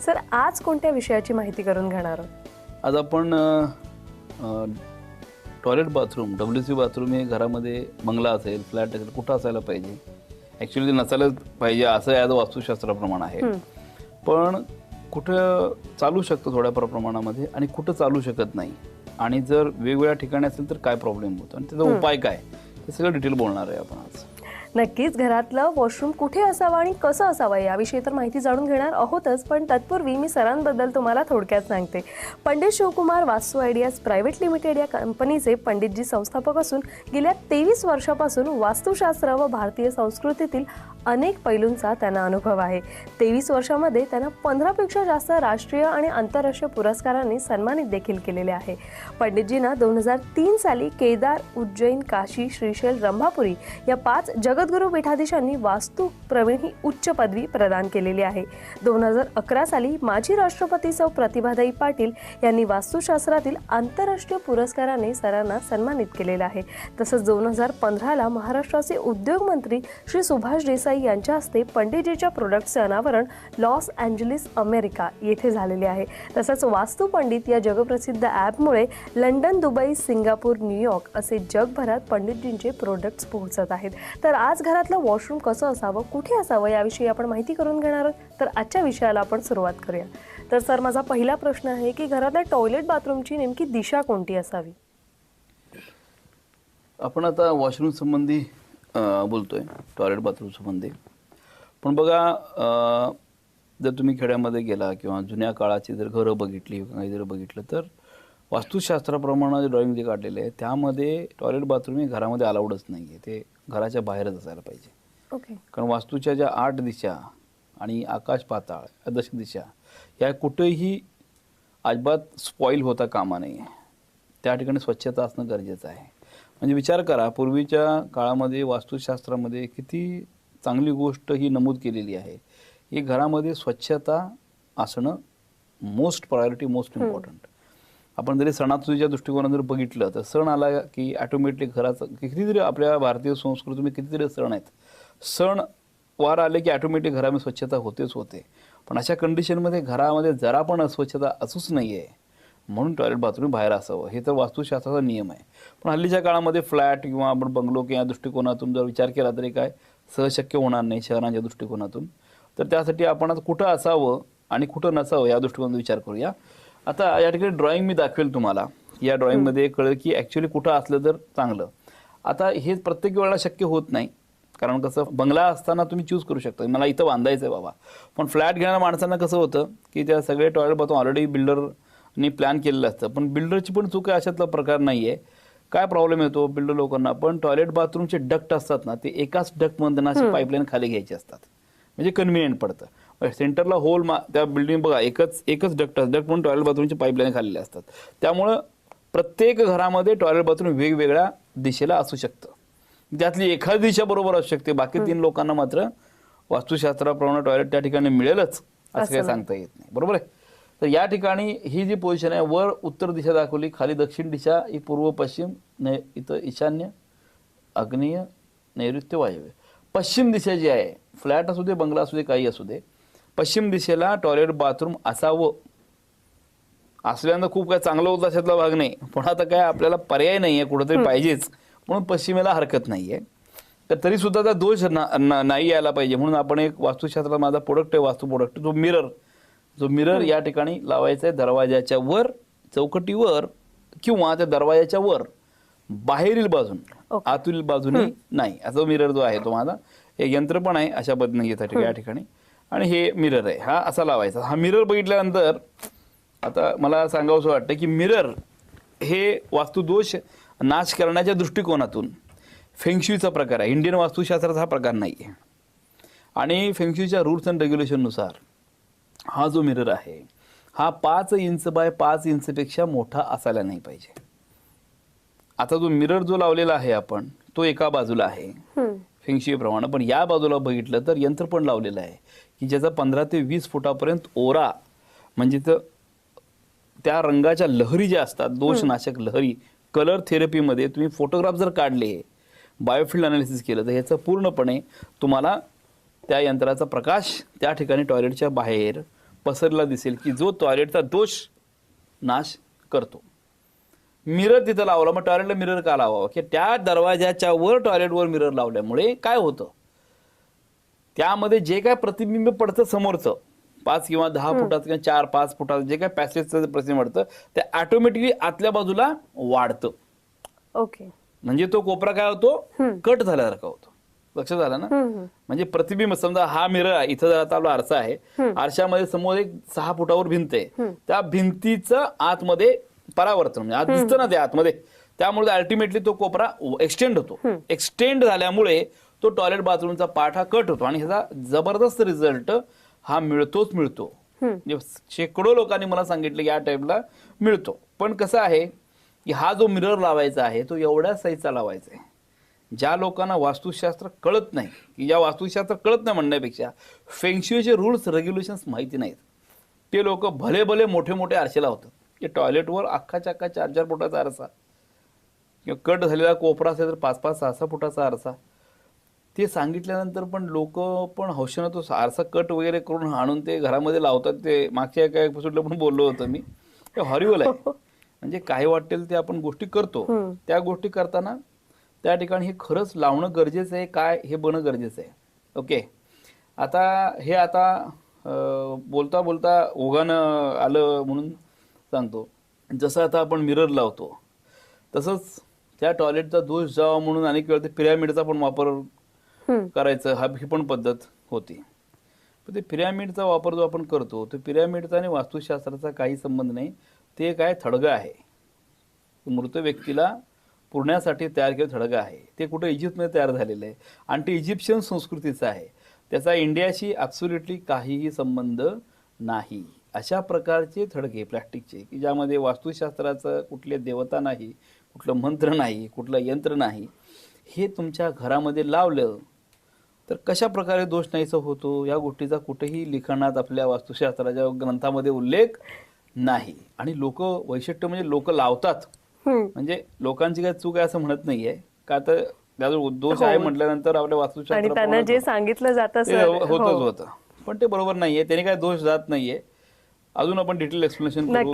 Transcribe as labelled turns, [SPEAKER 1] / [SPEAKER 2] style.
[SPEAKER 1] Sir आज कोणत्या विषयाची माहिती करून घेणार आहोत?
[SPEAKER 2] आज आपण toilet bathroom W C bathroom हे घरामध्ये बंगला असेल फ्लॅट असेल कुठं असायला पाहिजे? ॲक्च्युली ते नसायलाच पाहिजे असं याचं वास्तुशास्त्राप्रमाणे आहे. पण कुठं चालू शकतं थोड्याफार प्रमाणामध्ये आणि कुठं चालू शकत नाही? आणि जर वेगवेगळ्या ठिकाणी असेल तर काय प्रॉब्लेम होतो? आणि त्याचा उपाय काय? हे सगळं डिटेल बोलणार आहे आपण आज.
[SPEAKER 1] नक्कीच घरातलं वॉशरूम कुठे असावं आणि कसं असावं याविषयी तर माहिती जाणून घेणार आहोतच पण तत्पूर्वी मी सरांबद्दल तुम्हाला थोडक्यात सांगते. पंडित शिवकुमार वास्तू आयडियाज प्रायव्हेट लिमिटेड या कंपनीचे पंडितजी संस्थापक असून गेल्या तेवीस वर्षापासून वास्तुशास्त्र व भारतीय संस्कृतीतील अनेक पैलूंचा त्यांना अनुभव आहे. तेवीस वर्षामध्ये त्यांना पंधरापेक्षा जास्त राष्ट्रीय आणि आंतरराष्ट्रीय पुरस्कारांनी सन्मानित देखील केलेले आहे. पंडितजींना दोन हजार तीन साली केदार उज्जैन काशी श्रीशैल रंभापुरी या पाच जगद्गुरू पीठाधीशांनी वास्तू प्रवीण ही उच्च पदवी प्रदान केलेली आहे. दोन हजार अकरा साली माजी राष्ट्रपती सौ प्रतिभादाई पाटील यांनी वास्तुशास्त्रातील आंतरराष्ट्रीय पुरस्काराने सरांना सन्मानित केलेलं आहे. तसंच दोन हजार पंधराला महाराष्ट्राचे उद्योग मंत्री श्री सुभाष देसाई यांच्या हस्ते पंडितजीच्या प्रोडक्टचे अनावरण लॉस अँजेलिस अमेरिका येथे झालेले आहे. तसंच वास्तू पंडित या जगप्रसिद्ध ॲपमुळे London Dubai Singapore New York असे जगभरात पंडितजींचे प्रोडक्ट्स पोहोचत आहेत. तर आज घरातलं वॉशरूम कसं असावं कुठे असावं याविषयी आपण माहिती करून घेणार आहोत. तर आजच्या विषयाला आपण सुरुवात करूया. तर सर माझा पहिला प्रश्न आहे की घरातल्या टॉयलेट बाथरूमची नेमकी दिशा कोणती असावी?
[SPEAKER 2] आपण आता वॉशरूम संबंधी अं, बोलतोय टॉयलेट बाथरूम संबंधी. पण बघा जर तुम्ही खेड्यामध्ये गेला किंवा जुन्या काळाची जर घरं बघितली काही जर बघितलं तर वास्तुशास्त्राप्रमाणे जे ड्रॉइंग जे काढलेले आहे त्यामध्ये टॉयलेट बाथरूम हे घरामध्ये अलाउडच नाही आहे ते घराच्या बाहेरच असायला पाहिजे.
[SPEAKER 1] ओके
[SPEAKER 2] कारण वास्तूच्या ज्या आठ दिशा आणि आकाश पाताळ या दश दिशा या कुठेही अजिबात स्पॉईल होता कामा नये. त्या ठिकाणी स्वच्छता असणं गरजेचं आहे. म्हणजे विचार करा पूर्वीच्या काळामध्ये वास्तुशास्त्रामध्ये किती चांगली गोष्ट ही नमूद केलेली आहे. की घरामध्ये स्वच्छता असणं मोस्ट प्रायोरिटी मोस्ट इम्पॉर्टंट आपण जरी सणासुदीच्या दृष्टिकोनातून जर बघितलं तर सण आला की ॲटोमॅटिक घराचं कितीतरी आपल्या भारतीय संस्कृतीमध्ये कितीतरी सण आहेत. सण वार आले की ॲटोमॅटिक घरामध्ये स्वच्छता होतेच होते. पण अशा कंडिशनमध्ये घरामध्ये जरा पण अस्वच्छता असूच नाही आहे म्हणून टॉयलेट बाथरूम बाहेर असावं. हे तर वास्तुशास्त्राचा नियम आहे. पण हल्लीच्या काळामध्ये फ्लॅट किंवा आपण बंगलो किंवा दृष्टिकोनातून जर विचार केला तरी काय? सहशक्य होणार नाही शहरांच्या दृष्टिकोनातून. तर त्यासाठी आपण आता कुठं असावं आणि कुठं नसावं या दृष्टिकोनातून विचार करूया. आता या ठिकाणी ड्रॉइंग मी दाखवेल तुम्हाला. या ड्रॉइंगमध्ये कळेल की ॲक्च्युली कुठं असलं तर चांगलं. आता हे प्रत्येक वेळेला शक्य होत नाही. कारण कसं बंगला असताना तुम्ही चूज करू शकता. मला इथं बांधायचं आहे बाबा. पण फ्लॅट घेणाऱ्या माणसांना कसं होतं की त्या सगळे टॉयलेट बाथरूम ऑलरेडी बिल्डरनी प्लॅन केलेलं असतं. पण बिल्डरची पण चूक आहे अशातला प्रकार नाही आहे काय प्रॉब्लेम येतो? बिल्डर लोकांना पण टॉयलेट बाथरूमचे डक्ट असतात ना ते एकाच डक्टमधून अशी पाईपलाईन खाली घ्यायची असतात. म्हणजे कन्व्हिनियंट पडतं. सेंटरला होल मा त्या बिल्डिंग बघा एकच एकच डक्ट असतं. डक्ट म्हणून टॉयलेट बाथरूमची पाईपलाईन खाल्लेले असतात. त्यामुळं प्रत्येक घरामध्ये टॉयलेट बाथरूम वेगवेगळ्या दिशेला असू शकतं. त्यातली एखादी दिशा बरोबर असू शकते. बाकी तीन लोकांना मात्र वास्तुशास्त्राप्रमाणे टॉयलेट त्या ठिकाणी मिळेलच असं काही. सांगता येत नाही. बरोबर आहे? तर या ठिकाणी ही जी पोझिशन आहे वर उत्तर दिशा दाखवली खाली दक्षिण दिशा ही पूर्व पश्चिम नै इथं ईशान्य आग्नेय नैऋत्य वायव्य. पश्चिम दिशा जी आहे फ्लॅट असू दे बंगला असू दे काही असू दे पश्चिम दिशेला टॉयलेट बाथरूम असावं. असल्यानं खूप काय चांगलं होतं अशातला भाग नाही पण आता काय आपल्याला पर्याय नाही आहे कुठंतरी पाहिजेच. म्हणून पश्चिमेला हरकत नाही आहे तर तरी सुद्धा त्या दोष ना- नाही यायला पाहिजे. म्हणून आपण एक वास्तुशास्त्रात माझा प्रोडक्ट आहे वास्तू प्रोडक्ट जो मिरर जो मिरर या ठिकाणी लावायचा आहे दरवाजाच्या वर चौकटीवर किंवा त्या दरवाजाच्या वर. बाहेरील बाजून. आतील बाजूने नाही. असा मिरर जो आहे तो माझा. एक यंत्र पण आहे अशा पद्धतीने येतात या ठिकाणी. आणि हे मिरर आहे. हा असा लावायचा. हा मिरर बघितल्यानंतर आता मला सांगावंसं वाटतं की मिरर हे वास्तुदोष नाश करण्याच्या दृष्टिकोनातून फेंगशुईचा प्रकार आहे. इंडियन वास्तुशास्त्राचा हा प्रकार नाही आहे आणि फेंगशुईच्या रूल्स अँड रेग्युलेशननुसार हा जो मिरर आहे हा पाच इंच बाय पाच इंचपेक्षा मोठा असायला नाही पाहिजे. आता जो मिरर जो लावलेला आहे आपण तो एका बाजूला आहे. फेंगशी प्रमाणे पण या बाजूला बघितलं तर यंत्र पण लावलेलं आहे की ज्याचा पंधरा ते वीस फुटापर्यंत ओरा म्हणजे तर त्या रंगाच्या लहरी ज्या असतात दोषनाशक लहरी कलर थेरपीमध्ये तुम्ही फोटोग्राफ जर काढले बायोफिल्ड अनालिसिस केलं तर ह्याचं पूर्णपणे तुम्हाला त्या यंत्राचा प्रकाश त्या ठिकाणी टॉयलेटच्या बाहेर पसरला दिसेल की जो टॉयलेटचा दोष नाश करतो. मिरर तिथं लावला मग टॉयलेटला मिरर का लावावा? की त्या दरवाजाच्या वर टॉयलेटवर मिरर लावल्यामुळे काय होतं? त्यामध्ये जे काय प्रतिबिंब पडतं समोरचं पाच किंवा दहा फुटाचं किंवा चार पाच फुटाचं जे काय पॅसेजचं प्रतिबिंब पडतं ते ऑटोमॅटिकली आतल्या बाजूला वाढतं.
[SPEAKER 1] ओके
[SPEAKER 2] म्हणजे तो कोपरा काय होतो? कट झाल्यासारखा होतो. लक्षात आलं ना? म्हणजे प्रतिबिंब समजा हा मिरर आहे इथं जर आता आपला आरसा आहे. आरशामध्ये समोर एक सहा फुटावर भिंत आहे. त्या भिंतीचं आतमध्ये परावर्तन म्हणजे आत दिसतं ना ते आतमध्ये त्यामुळे अल्टिमेटली तो कोपरा एक्सटेंड होतो. एक्सटेंड झाल्यामुळे तो टॉयलेट बाथरूमचा पाठ हा कट होतो आणि ह्याचा जबरदस्त रिझल्ट हा मिळतोच मिळतो. म्हणजे शेकडो लोकांनी मला सांगितलं की या टाईपला मिळतो. पण कसं आहे की हा जो मिरर लावायचा आहे तो एवढ्या साईजचा लावायचा आहे. ज्या लोकांना वास्तुशास्त्र कळत नाही की ज्या वास्तुशास्त्र कळत नाही म्हणण्यापेक्षा फेंगशुईचे रूल्स रेग्युलेशन्स माहिती नाहीत. ते लोक भले भले मोठे मोठे आरशे लावतात. की टॉयलेटवर अख्खाच्या अख्खा चार चार फुटाचा आरसा. किंवा कट झालेला कोपरा असेल तर पाच पाच सहा सहा फुटाचा आरसा. ते सांगितल्यानंतर पण लोक पण हौशेनं तो आरसा कट वगैरे करून आणून ते घरामध्ये लावतात. ते मागच्या एका एपिसोडला पण बोललो होतो मी. ते हॉरिबल आहे. म्हणजे काय वाटेल ते आपण गोष्टी करतो. त्या गोष्टी करताना त्या ठिकाणी हे खरंच लावणं गरजेचं आहे काय हे बनणं गरजेचं आहे. ओके? आता हे आता बोलता बोलता ओघानं आलं म्हणून सांगतो. जसं आता आपण मिरर लावतो तसंच त्या टॉयलेटचा दोष जावा म्हणून अनेक वेळा ते पिरॅमिडचा पण वापर करायचं हा ही पण पद्धत होती. पण ते पिरॅमिडचा वापर जो आपण करतो तो पिरॅमिडचा आणि वास्तुशास्त्राचा काही संबंध नाही. ते काय थडगं आहे. मृत व्यक्तीला पुरण्यासाठी तयार केलं थडगं आहे. ते कुठं इजिप्तमध्ये तयार झालेलं आहे. आणि ते इजिप्शियन संस्कृतीचं आहे. त्याचा इंडियाशी ॲब्सोल्युटली काहीही संबंध नाही. अशा प्रकारचे थडगे प्लॅस्टिकचे की ज्यामध्ये वास्तुशास्त्राचं कुठले देवता नाही कुठलं मंत्र नाही कुठलं यंत्र नाही हे तुमच्या घरामध्ये लावलं तर कशा प्रकारे दोष नाहीसा होतो? या गोष्टीचा कुठेही लिखाणात आपल्या वास्तुशास्त्राच्या ग्रंथामध्ये उल्लेख नाही. आणि लोक वैशिष्ट्य म्हणजे लोक लावतात. म्हणजे लोकांची काय चूक आहे असं म्हणत नाहीये. का तर त्याचा दोष आहे म्हटल्यानंतर आपल्या वास्तुशास्त्र
[SPEAKER 1] त्यांना जे सांगितलं जातं सर
[SPEAKER 2] होतच
[SPEAKER 1] हो.
[SPEAKER 2] होतं. पण ते बरोबर नाहीये. त्याने काय दोष जात नाहीये. अजून आपण डिटेल एक्सप्लेनेशन काय